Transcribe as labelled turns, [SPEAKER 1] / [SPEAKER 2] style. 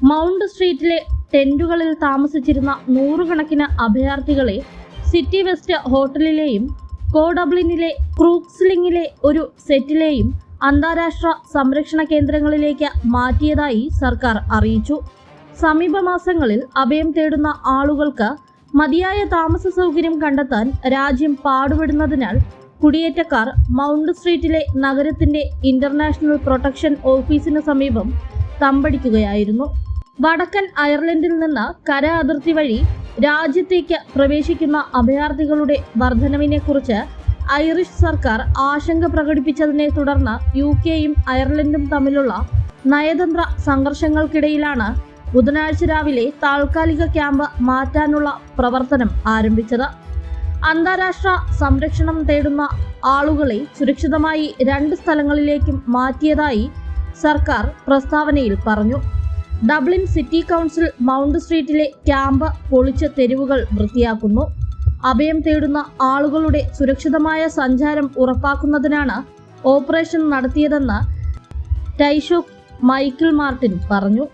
[SPEAKER 1] Mount സ്ട്രീറ്റിലെ ടെന്റുകളിൽ താമസിച്ചിരുന്ന നൂറുകണക്കിന് അഭയാർത്ഥികളെ city west ഹോട്ടലിലെയും കോഡബ്ലിനിലെ ക്രൂക്സ്ലിംഗിലെ ഒരു സെറ്റിലെയും അന്താരാഷ്ട്ര സംരക്ഷണ കേന്ദ്രങ്ങളിലേക്ക് മാറ്റിയതായി സർക്കാർ അറിയിച്ചു. സമീപ മാസങ്ങളിൽ അഭയം തേടുന്ന ആളുകൾക്ക് മതിയായ താമസ സൗകര്യം കണ്ടെത്താൻ രാജ്യം പാടുപെടുന്നതിനാൽ കുടിയേറ്റക്കാർ മൗണ്ട് സ്ട്രീറ്റിലെ നഗരത്തിന്റെ ഇന്റർനാഷണൽ പ്രൊട്ടക്ഷൻ ഓഫീസിന് സമീപം തമ്പടിക്കുകയായിരുന്നു. വടക്കൻ അയർലൻഡിൽ നിന്ന് കര അതിർത്തി വഴി രാജ്യത്തേക്ക് പ്രവേശിക്കുന്ന അഭയാർത്ഥികളുടെ വർധനവിനെക്കുറിച്ച് ഐറിഷ് സർക്കാർ ആശങ്ക പ്രകടിപ്പിച്ചതിനെ തുടർന്ന് യു കെയും അയർലൻഡും തമ്മിലുള്ള നയതന്ത്ര സംഘർഷങ്ങൾക്കിടയിലാണ് ബുധനാഴ്ച രാവിലെ താൽക്കാലിക ക്യാമ്പ് മാറ്റാനുള്ള പ്രവർത്തനം ആരംഭിച്ചത്. അന്താരാഷ്ട്ര സംരക്ഷണം തേടുന്ന ആളുകളെ സുരക്ഷിതമായി രണ്ട് സ്ഥലങ്ങളിലേക്കും മാറ്റിയതായി സർക്കാർ പ്രസ്താവനയിൽ പറഞ്ഞു. ഡബ്ലിൻ സിറ്റി കൗൺസിൽ മൗണ്ട് സ്ട്രീറ്റിലെ ക്യാമ്പ് പൊളിച്ച തെരുവുകൾ വൃത്തിയാക്കുന്നു. അഭയം തേടുന്ന ആളുകളുടെ സുരക്ഷിതമായ സഞ്ചാരം ഉറപ്പാക്കുന്നതിനാണ് ഓപ്പറേഷൻ നടത്തിയതെന്ന് ടൈഷോക് മൈക്കിൾ മാർട്ടിൻ പറഞ്ഞു.